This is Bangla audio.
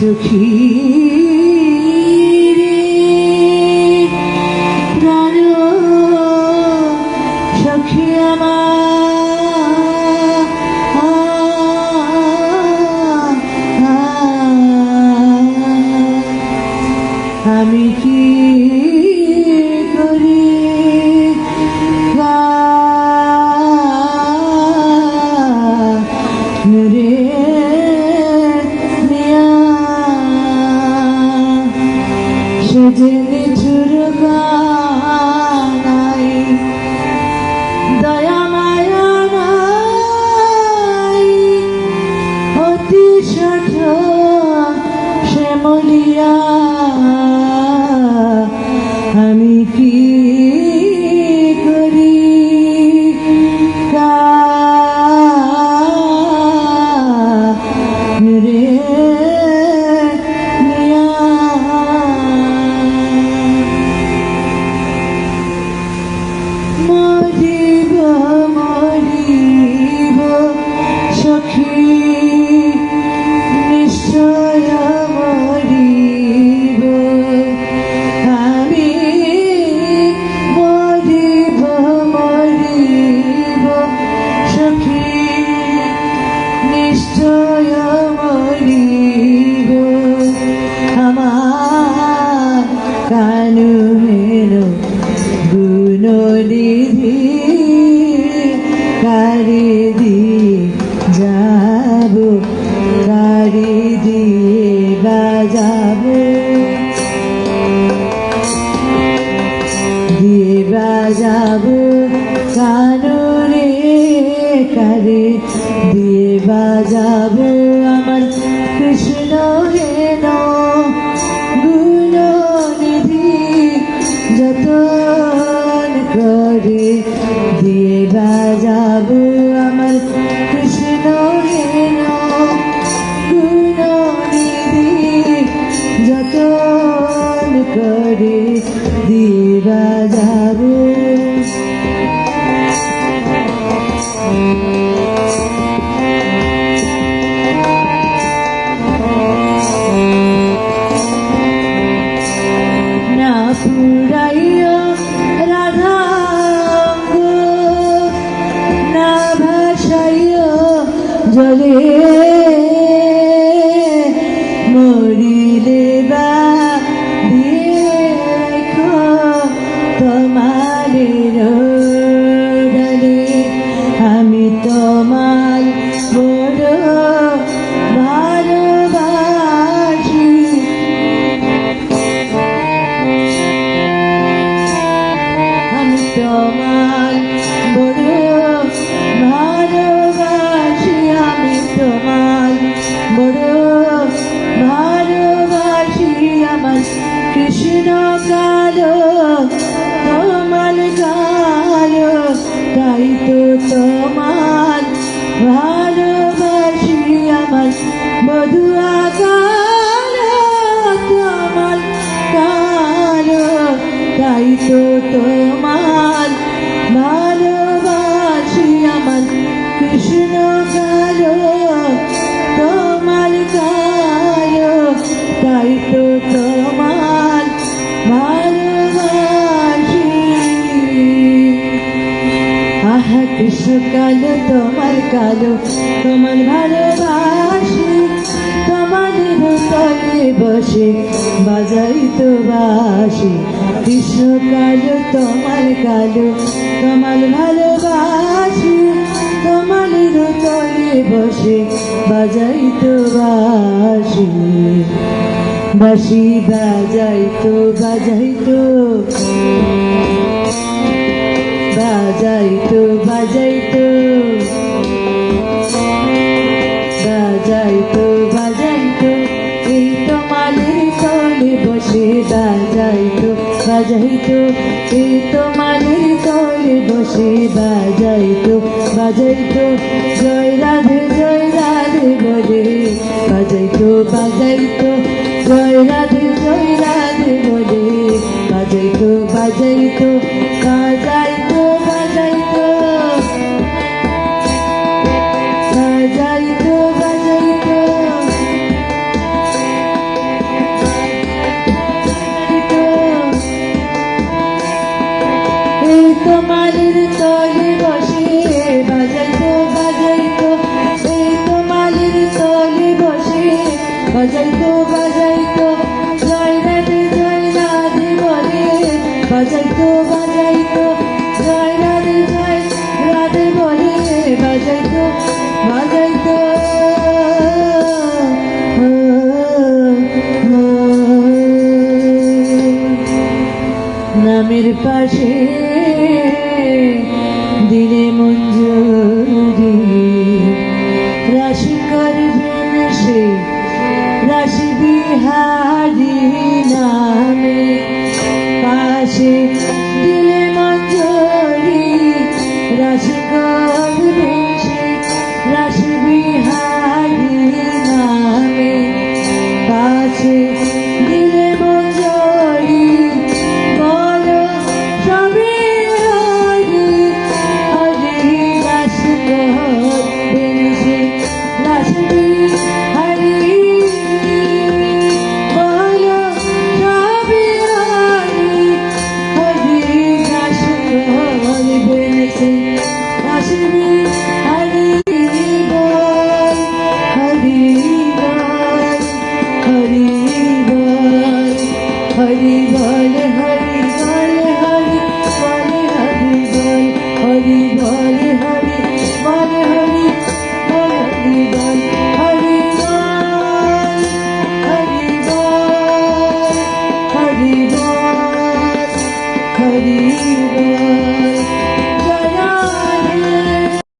সখী রে। সখী আমার। Be saber দিয়ে বাজাব না পুরাইয়া রাধা না ভাসাইয়া জলে কৃষ্ণ কালো তোমার কালো, তোমার ভালোবাসি, তোমার তলে বসে বাজাই তো বাসি। কৃষ্ণ কালো তোমার কালো, তোমার ভালোবাসি, তোমার তলে বসে বাজাই তো বাসি। বাসি বাজাই তো বাজাই তো। বাজাইতো বাজাইতো। বাজাইতো বাজাইতো। এই তো তলে বসে বাজাইতো বাজাইতো। এই তো মালির তলে বসে বাজাইতো বাজাইতো। জয় রাধে জয় রাধে বলে বাজাইতো বাজাইতো। জয় রাধে জয় রাধে বলে বাজাইতো বাজাইতো। তোমাদের তলে বসে বাজাইতো বাজাইতো এই তোমাদের তলে বসে বাজাইতো বাজাইতো জয় রাধে জয় রাধে বলে বাজাইতো বাজাইতো জয় রাধে জয় রাধে বলে বাজাইতো বাজাইতো নামের পাশে দিলে মঞ্জুরি রাশি করবেন সে, রাশি বিহারি নামে। পাশে দিলে মঞ্জুরি রাশি করবেন সে, রাশি বিহারি নামে। পাশে রাশি